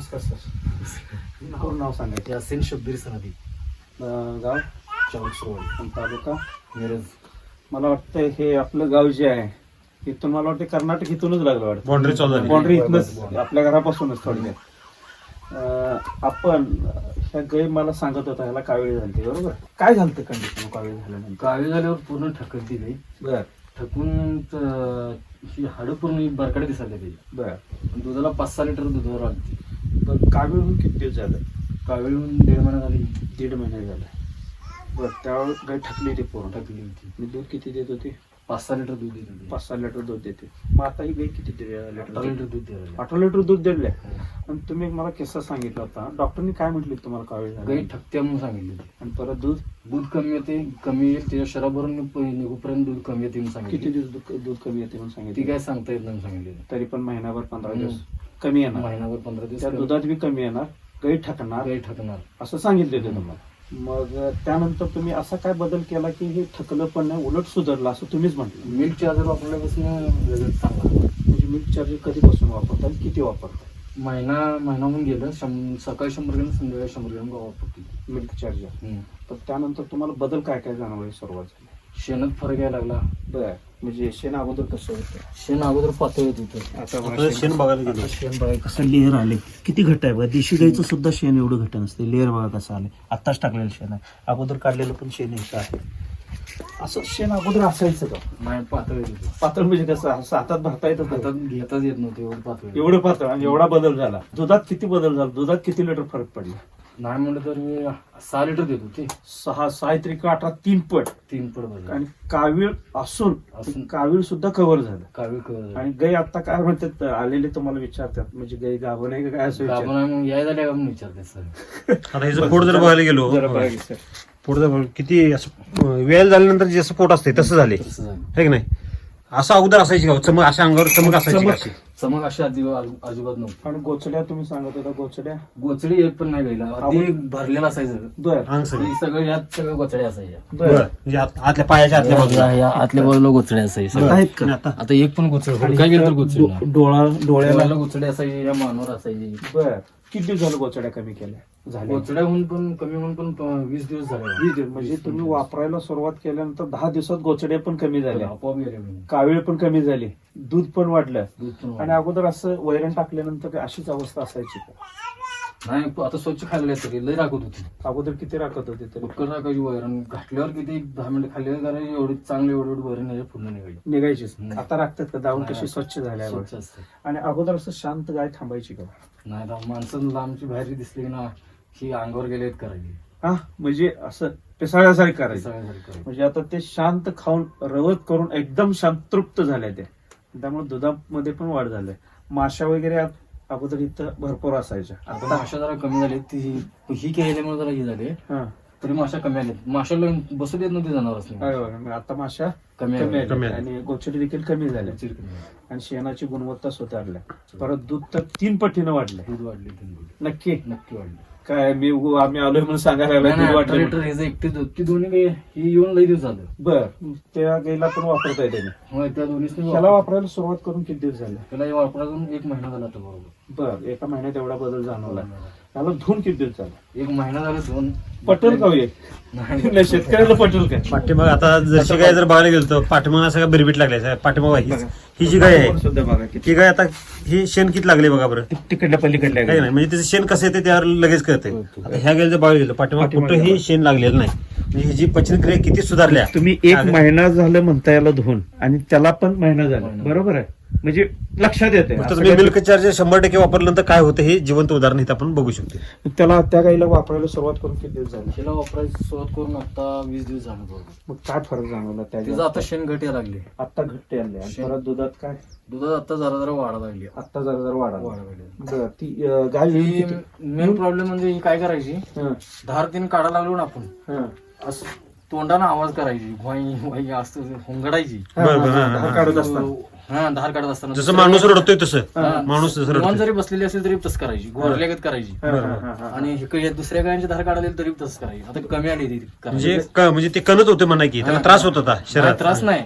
नमस्कार सर. पूर्ण नाव सांगायचे. यासीन शब्बीर सनदी गाव? चौकसरोड आणि तालुका? मिरज. मला वाटतं हे आपलं गाव जे आहे इथून मला वाटतं कर्नाटक इथूनच लागलं वाटतं. बाउंड्री चालू झाली बाउंड्री इथनच आपल्या घरापासूनच थोडक्यात आपण ह्या गाई मला सांगत होता ह्याला कावेळी झाली बरोबर? काय झालं कंडिशन कावेळी झाल्यानंतर. गावी झाल्यावर पूर्ण ठकत दिली. बर. ठकून ही हाडं पूर्ण बरकडे दिसायला त्याची बर. दुधाला पाच सहा लिटर दुधावर आली बर कावीळ होऊन किती दिवस झालं? कावेळून दीड महिना झाली. दीड महिने झाले. बर त्यावेळेस गाय ठकली ती पूर्ण. ठकली होती. आणि दूध किती देत होती? पाच सहा लिटर दूध देत होती. पाच सहा लिटर दूध देते. मग आता ही गाय किती दे- अठरा लिटर लिटर दूध द्यायला अठरा लिटर दूध दिले आणि तुम्ही मला किस्सा सांगितला होता. डॉक्टरनी काय म्हटले तुम्हाला कावीळ गाई झाली ठकत्या म्हणून सांगितली होती. आणि परत दूध? दूध कमी येते कमी येईल त्याच्या शराभरून निघूपर्यंत दूध कमी येते म्हणून किती सांगितली दिवस दूध दूध कमी येते म्हणून ती सांगितलं काय सांगता येत नाही म्हणून सांगितली. तरी पण महिनाभर पंधरा. दिवस. कमी येणार. महिनाभर पंधरा दिवस त्या दुधात बी कमी येणार गाई ठकणार. गाई ठकणार. असं सांगितले होते तुम्हाला. मग त्यानंतर तुम्ही असा काय बदल केला की हे ठकलं पण नाही उलट सुधारलं असं तुम्हीच म्हटलं? मिल्क चार्जर वापरल्यापासून चांगला. म्हणजे मिल्क चार्जर कधीपासून वापरता आणि किती वापरता? महिना महिना होऊन गेलं शं- सकाळी शंभर ग्रॅम संध्याकाळी शंभर ग्रॅम वापरते. Milk charger. तर त्यानंतर तुम्हाला बदल काय काय जाणवायला सुरुवात झाली शेणात फरक यायला लागला. बर. म्हणजे शेण अगोदर कसं होतं? शेण अगोदर पातळ होतं. आता शेण बघायला गेलो. शेण बघायचं कसं लेअर आले. किती घट्ट आहे बघा. देशी गाईचं सुद्धा शेण एवढं घट्ट नसते. लेअर बघा कसं आले आत्ताच टाकलेलं शेण आहे. अगोदर काढलेलं पण शेण यायचं आहे. असं शेण अगोदर असायचं का? नाही पातळ पातळ म्हणजे कसं? असं हातात भरता येतं का? हातात घेताच येत नव्हतं एवढं पातळ. एवढं पातळ आणि एवढा बदल झाला. दुधात किती बदल झाला? दुधात किती लिटर फरक पडला? नाही म्हणलं तर मी सहा लिटर देत होते सहा सहा त्रिक अठरा तीन पट तीन बदल आणि कावीळ असून असून. कावीळ सुद्धा कव्हर झालं कावी कळ आणि गाई आता काय म्हणतात आलेले तुम्हाला विचारतात म्हणजे गाई गाभण आहे का काय असं विचारतात. आपण मग यायला झाल्या का म्हणून विचारते सर आता हे जर पोट जर बघायला गेलो जरा बघा की सर. पोट जर बघ- किती असं अं, वेळ झाल्यानंतर जसं पोट असते तसं झाले तसं झालं है की नाही असं अगोदर असायची का चमक अशा अंगावर चमक असायची का चमक. अशी? चमक अशी अजिबात अजिबात नव्हती. आणि गोचड्या तुम्ही सांगत होता गोचड्या. गोचडी एक पण नाही गायला आधी भरलेला असायचं. बर. अंग सगळं. हे सगळं यात सगळं गोचड्या असायच्या. बरं. म्हणजे आत- आतल्या पायाच्या आतल्या बाजूला. या आतल्या बाजूला गोचड्या असायच्या आहेत का? आता? आता एक पण गोचड काय गेलं तर गोचड डो- डोळा डोळ्याला डोळ्याला गोचडे असायचे या मानवर असायची. बर. किती दिवस झालं गोचड्या कमी केल्या? झाल्या. गोचड्या होऊन पण कमी होऊन पण प- वीस दिवस झाले. वीस दिवस म्हणजे तुम्ही वापरायला सुरुवात केल्यानंतर दहा दिवसात गोचड्या पण कमी झाल्या आपोआप गेले. कावीळ पण कमी झाली. दूध पण वाढलं. दूध पण आणि वाढलं. अगोदर असं वैरण टाकल्यानंतर काय अशीच अवस्था असायची का? नाही आता स्वच्छ खाल्ले तरी लय राखत होती. अगोदर किती राखत होते तरी? राखायची वैरण घातल्यावर किती दहा मिनिटं खाल्ली करायची एवढी चांगली एवढी एवढी वैरण याच्या पूर्ण निघाली. निघायचीच. आता राखतात का? दावून नाही कशी. स्वच्छ झाल्यावर? स्वच्छ असते. आणि अगोदर असं शांत गाय थांबायची का? नाही राव, माणसं लांबची बाहेर दिसली की ना ही अंगावर गेले करायची. हा म्हणजे असं पिसाळ्यासारखं करायचं. सगळ्यासारखं करायची. म्हणजे आता ते शांत खाऊन रवत करून एकदम शांत तृप्त झाले ते त्यामुळे दुधामध्ये पण वाढ झाली. माशा वगैरे आत- अगोदर इथं भरपूर असायच्या. आता माशा जरा कमी झाली ती ही केल्यामुळे जरा ही झाली. हा. तरी माशा कमी आल्या माशाला बसू देत नव्हते जनावर मग आता माशा कमी कमी आल्या. कमी आल्या आल्या. आणि गोचडी देखील कमी झाल्या. आणि शेणाची गुणवत्ता सुधारल्या. परत दूध तर तीन पटीनं वाढलंय. दूध वाढली नक्की. नक्की वाढली काय मी उगू- आम्ही आलोय म्हणून सांगायला लागलोय, दूध अठरा वाढलंय लिटर म्हणून. ह्याचं एकटे दूध ती दोन्ही ही येऊन लई दिवस झालं. बर. त्या गाईला पण वापरता येते त्या दोन्ही त्याला वापरायला सुरुवात करून किती दिवस झाले? त्याला वापरायला एक महिना झाला आता बरोबर. बर एका महिन्यात एवढा बदल जाणवला त्याला धुवून किती दिवस झाले? एक महिना झाला दोन पटेल का हो हे? नाही. नाही शेतकऱ्याला पटेल काय पाठीमाग आता जशी गाय जर बघायला गेलो तर पाठीमाग काय बिरबीट लागले पाठीमाग ही ही जी गाय आहे सुद्धा बघा किती. ही गाय आता ही शेण किती लागले बघा बरं? तिकडल्या पलीकडल्या काही नाही म्हणजे त्याचं शेण कसं येते त्यावर लगेच कळते आता ह्या गेलं जर बघायला गेलो पाठीमाग पाठीमागे कुठंही. शेण लागलेलं नाही. म्हणजे ही जी पचन क्रिया किती सुधारल्या. तुम्ही एक महिना झालं म्हणता याला धुवून आणि त्याला पण महिना झाला. बरोबर आहे? म्हणजे लक्षात येते मिल्क चार्जर शंभर टक्के वापरल्यानंतर काय होतं? हे जिवंत उदाहरण इथं आपण बघू शकतो. त्याला त्या गाईला वापरायला सुरुवात करून किती दिवस झाले? हिला वापरायची सुरुवात करून आता वीस दिवस झाले बरोबर मग काय फरक जाणवला तिचं त्याच्या आता शेण घट यायला लागली. आता घट्ट आले. परत दुधात काय? दुधात आता जरा जरा वाढा लागली. आता जरा जरा वाढा वाढा ती गाय मेन प्रॉब्लेम म्हणजे काय करायची? धार तीन काढा लागलो ना आपण. हं. असं तोंडानं आवाज करायची. असं हुंगडायची. काढत असताना. हा धार काढत असताना जसं माणूस रडतोय तसं. माणूस तसं रडतोय. जरी बसलेली असेल तरी तसं करायची. गोरल्यागत करायची. आणि इकडे या दुसऱ्या गायांची धार काढायला तरी तसंच करायची. आता कमी आली ती करायची. म्हणजे क- म्हणजे ते कणत होते म्हणा की त्याला त्रास होत होता शरीरात. त्रास नाही.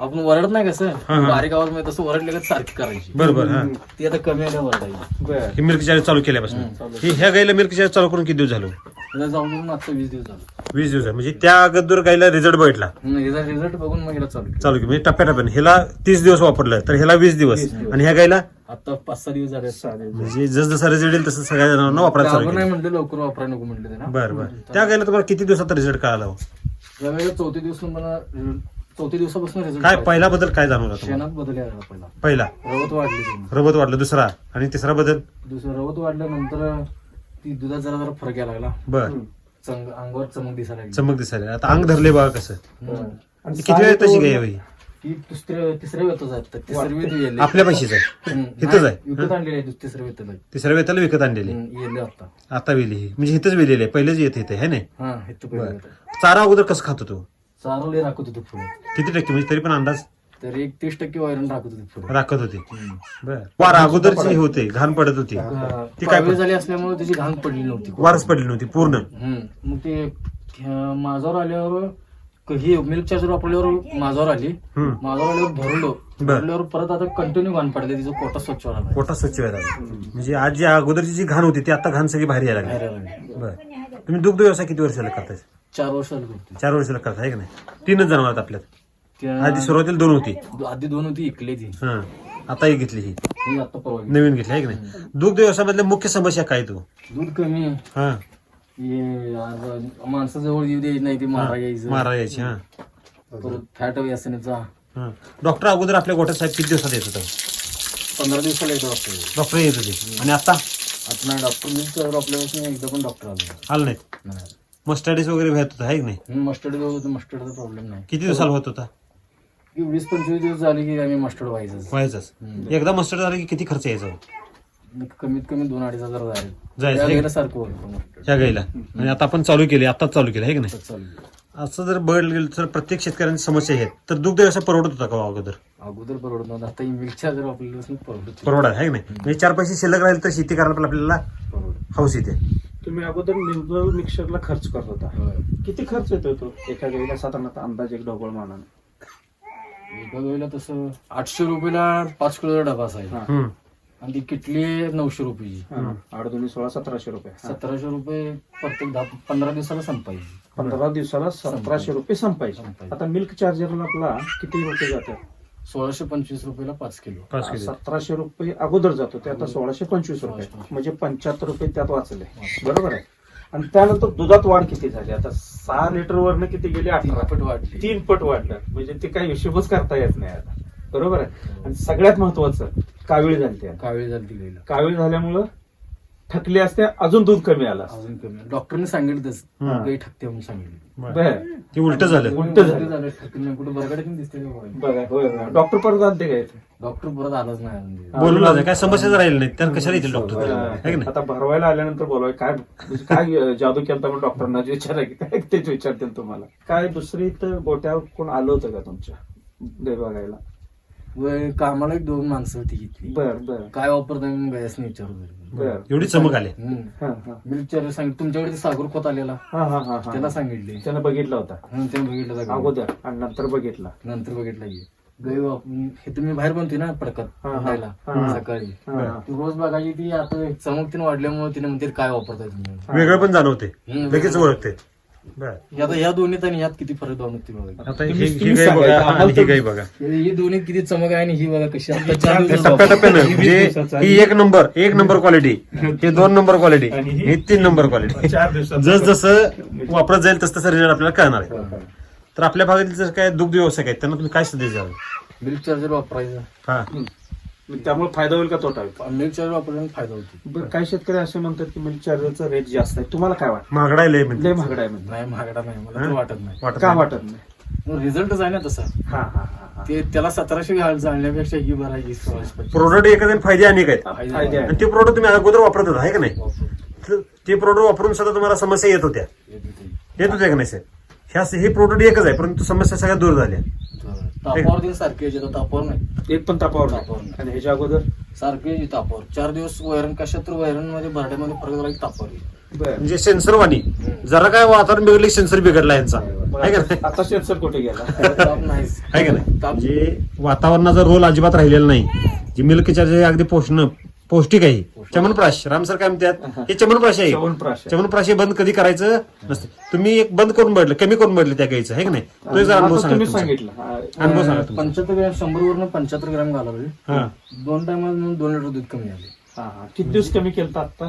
आपण वरडत नाही कसं. बारीक आवाजमध्ये तसं वरडल्यागत सारखी करायची. बरोबर हा. ती आता कमी आल्या वरडायची. बर ही मिल्क चार्ज चालू केल्यापासून. ही ह्या गाईला मिल्क चार्ज चालू करून किती दिवस झालो? त्याला जाऊन आता वीस दिवस झाले. वीस दिवस झाले. म्हणजे त्या अगोदर गाईला रिझल्ट बघितला. रिझल्ट रिझल्ट बघून मग हिला चालू केलं. चालू केलं. म्हणजे टप्प्याटप्प्याने. ह्याला तीस दिवस वापरलं तर ह्याला वीस दिवस. आणि ह्या गाईला? आता पाच सहा दिवस झाले म्हणजे जसं रिझल्ट येईल तसं सगळ्या जणांना वापरायला चालू आपण केलं. नाही म्हणलं लवकर वापरा नको ना बरं बरं. त्या गाईला तुम्हाला किती दिवसात रिझल्ट कळाला हो? यावेळेला चौथ्या मला चौथ्या दिवसापासून रिझल्ट काय पहिला बदल काय जाणवला तुम्हाला? शेणात बदल यायला पहिला. पहिला? रवत वाढली त्यांनी रबत वाढलं दुसरा. आणि तिसरा बदल? दुसरं रवत वाढल्यानंतर ती दुधात जरा जरा फरक यायला लागला. बर. चंग अंगावर चमक दिसायला लागली. चमक दिसायला आता अंग धरले बघा कसं. हम्म. आणि ती किती वेळ तशी गाय आहे ही? ती तिसऱ्या तिसऱ्या वेतच आहे तिसऱ्या वेत आपल्या पैशीच आहे. इथंच आहे? विकत आणलेली आहे तिसऱ्या वेतला तिसऱ्या वेताला विकत आणलेली येले आता. आता वेली ही. म्हणजे इथंच वेलेली आहे. पहिलेच येत इथे है नाही? हा हे. चारा अगोदर कसं खातो तो? चारवले राखत होते किती टक्के? म्हणजे तरी पण अंदाज? तर एक तीस टक्के वैरण राखत होते पुढे. राखत होते. बर. वार अगोदरची होते घाण पडत होती. ती काय पाळवी झाली असल्यामुळे त्याची घाण पडली नव्हती. वारच पडली नव्हती पूर्ण. हम्म. मग ते अं, माझ्यावर आल्यावर क- ही मिल्क चार्जर वापरल्यावर माझ्यावर आली. हम्म. माझ्यावर आल्यावर भरलो. भरल्यावर परत आता कंटिन्यू घाण पडले तिचं कोटा स्वच्छ व्हायला लागला. पोटात स्वच्छ व्हायला लागला. म्हणजे आज जी अगोदरची जी घाण होती ती आता घाण सगळी बाहेर यायला बाहेर यायला लागली. बर. तुम्ही दुग्ध व्यवसाय किती वर्षाला करताय? चार वर्ष झाली चार वर्षाला करताय का नाही? तीनच जनावर आहेत आपल्यात. त्या- आधी सुरुवातीला दोन होती. आधी दोन होती इकले ती. हा. आता एक घेतली ही. ही आता परवा. नवीन घेतली आहे की नाही? दुग्ध व्यवसायामधल्या मुख्य समस्या काय तू? दूध कमी. हा. हे आज माणसाजवळ येऊ द्यायची नाही ती मारा यायचं मारा यायची हा. परत फॅट व्यसनेचा हा. डॉक्टर अगोदर आपल्या गोट्यात साहेब किती दिवसात येत होतं? पंधरा दिवसाला एकदा डॉक्टर. डॉक्टर येत होते. आणि आता? आता नाही डॉक्टर मिल्क चार्जर आपल्यापासून एकदा पण डॉक्टर आलो आलं नाहीत नाही. मस्टर्डीज वगैरे भेटत होतं आहे की नाही? मस्टर्ड होतं मस्टर्डचा प्रॉब्लेम नाही. किती दिवसाला होत होता? की वीस पंचवीस दिवस झाले की आम्ही मस्टर्ड व्हायचं व्हायचंच. एकदा मस्टर्ड झालं की किती खर्च यायचा? कमीत कमी दोन अडीच हजार जायचं, त्या? वेळेला सारखं होतं ह्या गाईला. आणि आता आपण चालू केली आताच चालू केलं आहे की नाही? चालू आहे. असं जर बघायला गेलं तर प्रत्येक शेतकऱ्यांची समस्या आहेत. तर दुग्ध व्यवसाय परवडत होता का हो अगोदर? अगोदर परवडत नव्हतं आता मिल्क चार्जर आपल्याला परवडत परवडा आहे की नाही? म्हणजे चार पैसे शिल्लक राहील तर शेती करायला पण आपल्याला परवडत. हौस येते. तुम्ही अगोदर मिल्क मिक्सरला खर्च करत होता. होय. किती खर्च येतो तो एका गाईला? साधारणतः अंदाज एक ढोबळ मानाने. वेळेला तसं आठशे रुपयाला पाच किलोचा डबा असायचा हा. हम्म. आणि ती किटली नऊशे रुपयाची. हा. आठ दोन्ही सोळा सतराशे रुपये. हा. सतराशे रुपये प्रत्येक दहा पंधरा दिवसाला संपायची. पंधरा दिवसाला सतराशे रुपये संपायचे. संपायचे. आता मिल्क चार्जरला आपला किती रुपये जातात सोळाशे पंचवीस रुपयाला पाच किलो. पाच किलो. सतराशे रुपये अगोदर जातो ते आता सोळाशे पंचवीस रुपये. म्हणजे पंच्याहत्तर रुपये त्यात वाचले. बरोबर आहे? आणि त्यानंतर दुधात वाढ किती झाली? आता सहा लिटर वरनं किती गेले? अठरा. पट वाढली. तीन पट वाढलं म्हणजे ते काही हिशोबच करता येत नाही आता. बरोबर आहे? आणि सगळ्यात महत्वाचं कावीळ झाली कावेळ झाली कावीळ झाल्यामुळं थकले असते अजून दूध कमी आलं असतं. अजून कमी. डॉक्टरने सांगितलं तसं हम्म. गाई ठकते म्हणून सांगितलं. बरं. ते उलट झालं. उलटं झालं. ठकलं कुठं बरगडे पण दिसते. बघा होय डॉक्टर परत आणते काय डॉक्टर परत आलाच नाही. अजून. बोलून लाजायचं. काय समस्या राहील नाही तर कशाला येतील डॉक्टर की नाही? आता भरवायला आल्यानंतर बोलवाय काय म्हणजे काय जादू केला म्हणून डॉक्टरांना जे विचारा की काय तेच विचारतील तुम्हाला. काय दुसरी तर गोट्यावर कोण आलं होतं का तुमच्या? गाय बघायला. वय कामाला एक दोन माणसं होती घेतली बर बर. काय वापरताय म्हणून विचारत बर. एवढी चमक आली. हा हा. मिल्क चार्जर सांगितलं तुमच्याकडे ते सागर खोत आलेला. हा हा हा हा. त्याला सांगितले. त्यानं बघितला होता. हं, त्याने बघितलं. अगोदर आणि नंतर बघितला. नंतर बघितलं की. गाई हे तुम्ही बाहेर बनतोय ना पडकत हा, हा. हा. सकाळी. हा, हा. ती रोज बघायची ती आता चमक तीन वाढल्यामुळे तिने म्हणते काय वापरताय तुम्ही? वेगळं पण जाणवते हम्म, लगेच ओळखते या दोन्हीत आणि यात किती फरक तुम्ही- ही ही तुम्ही गाय सांगा, बघा आम्हाला आणि ही तर- गाय बघा. ही दोन्ही किती चमक आहे आणि ही बघा कशी आता चार दिवस टप्प्याटप्प्यानं वीस म्हणजे दिवसाचा. ही एक नंबर एक नंबर क्वालिटी हे दोन नंबर क्वालिटी आणि ही- हे तीन नंबर क्वालिटी चार दिवसात जस जसं वापरत जाईल तस तसं रिझल्ट आपल्याला कळणार आहे. तर आपल्या भागातील जर काय दुग्ध व्यवसाय आहेत त्यांना तुम्ही काय संदेश द्याल? मिल्क चार्जर वापरायचं. हा. त्यामुळे फायदा होईल का तोटा होईल? मिल्क चार्जर वापरल्याने फायदा होतो. बरं काही शेतकरी असे म्हणतात की मिल्क चार्जरचा रेट जास्त आहे. तुम्हाला काय वाटतं? महागडा लय लय म्हणजे महागड आहे म्हणजे नाही महागडा नाही मला तर वाटत नाही. वाटत का नाही. वाटत नाही? रिझल्टच आहे ना तसा. हा हा हा हा. ते त्याला सतराशे घाल जाणण्यापेक्षा ही बरं आहे ही सोळाशे पंचवीस. प्रोडक्ट आणि फायदे अनेक आहेत. फायदे फायदे आहे. आहे. आणि ते प्रोडक्ट तुम्ही अगोदर वापरत होता आहे का नाही? वापरून तर ते प्रोडक्ट वापरून सुद्धा तुम्हाला समस्या येत होत्या. येते होत्या का नाही सर ह्या हे प्रोडक्ट एकच आहे परंतु समस्या सगळ्या दूर झाल्या. तापावर दिन सारखे आता तापावर नाही. एक पण तापावर तापावर नाही. नाही. आणि ह्याच्या अगोदर? सारखे यायचे तापावर. चार दिवस वैरण कशात तर वैरणमध्ये भरड्यामध्ये फरक झाला की तापावर येईल. बर. म्हणजे सेन्सर वाणी जरा काय वातावरण बिघडलं सेन्सर बिघडला यांचा. आहे का नाही? आता सेन्सर कुठे गेला? ताप नाहीच आहे का नाही? ताप म्हणजे वातावरणाचा रोल अजिबात राहिलेला नाही. जी मिल्क चार्जर अगदी पोषण पौष्टिक. आहे चमनप्राश राम सर काय म्हणतात? हे. चमनप्राश आहे चवनप्राश आहे. चमनप्राश हे बंद कधी करायचं नसते. तुम्ही एक बंद करून बदलं कमी करून बदलं त्या गाईचं आहे का नाही? तो जरा अनुभव आता सांगा तुम्ही तुमचा. सांगितलं. हा. अनुभव सांगा तुमचा. पंच्याहत्तर ग्रॅम शंभर वरून पंच्याहत्तर ग्रॅम घालावे. हा. दोन टायमात दोन लिटर दूध कमी आले हा, हा. किती दिवस कमी केलं आता?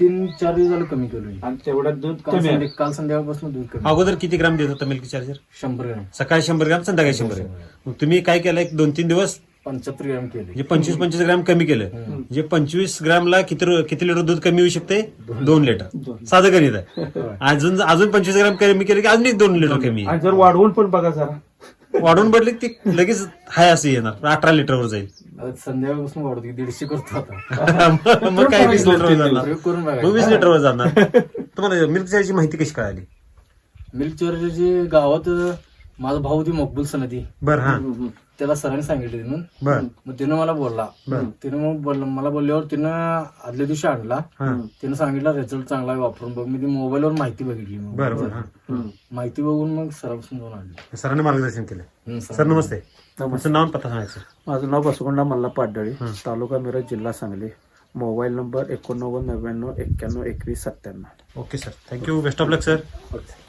तीन चार दिवस झालं कमी केलं मी. आणि तेवढ्यात दूध काल कमी संध्या- काल संध्याकाळपासून दूध कमी. अगोदर किती ग्राम देत होता मिल्क चार्जर शंभर ग्रॅम. सकाळी शंभर ग्राम संध्याकाळी शंभर ग्राम. मग तुम्ही काय केलं? एक दोन तीन दिवस पंच्याहत्तर ग्रॅम केले. म्हणजे पंचवीस पंचवीस ग्राम कमी केलं. म्हणजे पंचवीस ग्रामला किती रु- किती लिटर दूध कमी होऊ शकते? दोन लिटर. साधं गणित आहे. अजून अजून पंचवीस ग्राम कमी केलं की अजून एक दोन लिटर कमी आणि जर वाढवून पण बघा जरा. वाढून पडले की ती लगेच हाय असं येणार. अठरा लिटरवर जाईल. संध्याकाळपासून वाढवतो की दीडशे करतो आता. मग मग काय वीस लिटरवर जाणार? प्रयोग करून मग बघा वीस लिटरवर जाणार. तुम्हाला मिल्क माहिती कशी कळाली? मिल्क चार्जरची गावात माझा भाऊ होती मकबूल सनदी. बर हा. त्याला सरांनी सांगितले म्हणून बर. मग तिनं मला बोलला. तिनं मग बोलला मला बोलल्यावर तिनं आदल्या दिवशी आणला. हा. तिनं सांगितलं रिझल्ट चांगला आहे वापरून बघ. मी ती मोबाईलवर माहिती बघितली मग. बर बर हा. माहिती बघून मग सरापासून जाऊन आणली. सरांनी मार्गदर्शन केलं. हम्म, सर. सर नमस्ते. तुमचं नाव आणि पत्ता सांगायचं. माझं नाव बसवंडा मल्ला पाडळी तालुका मिरज जिल्हा सांगली. मोबाईल नंबर एकोणनव्वद नव्याण्णव एक्क्याण्णव एकवीस सत्त्याण्णव. Okay sir. Thank you best of luck sir okay.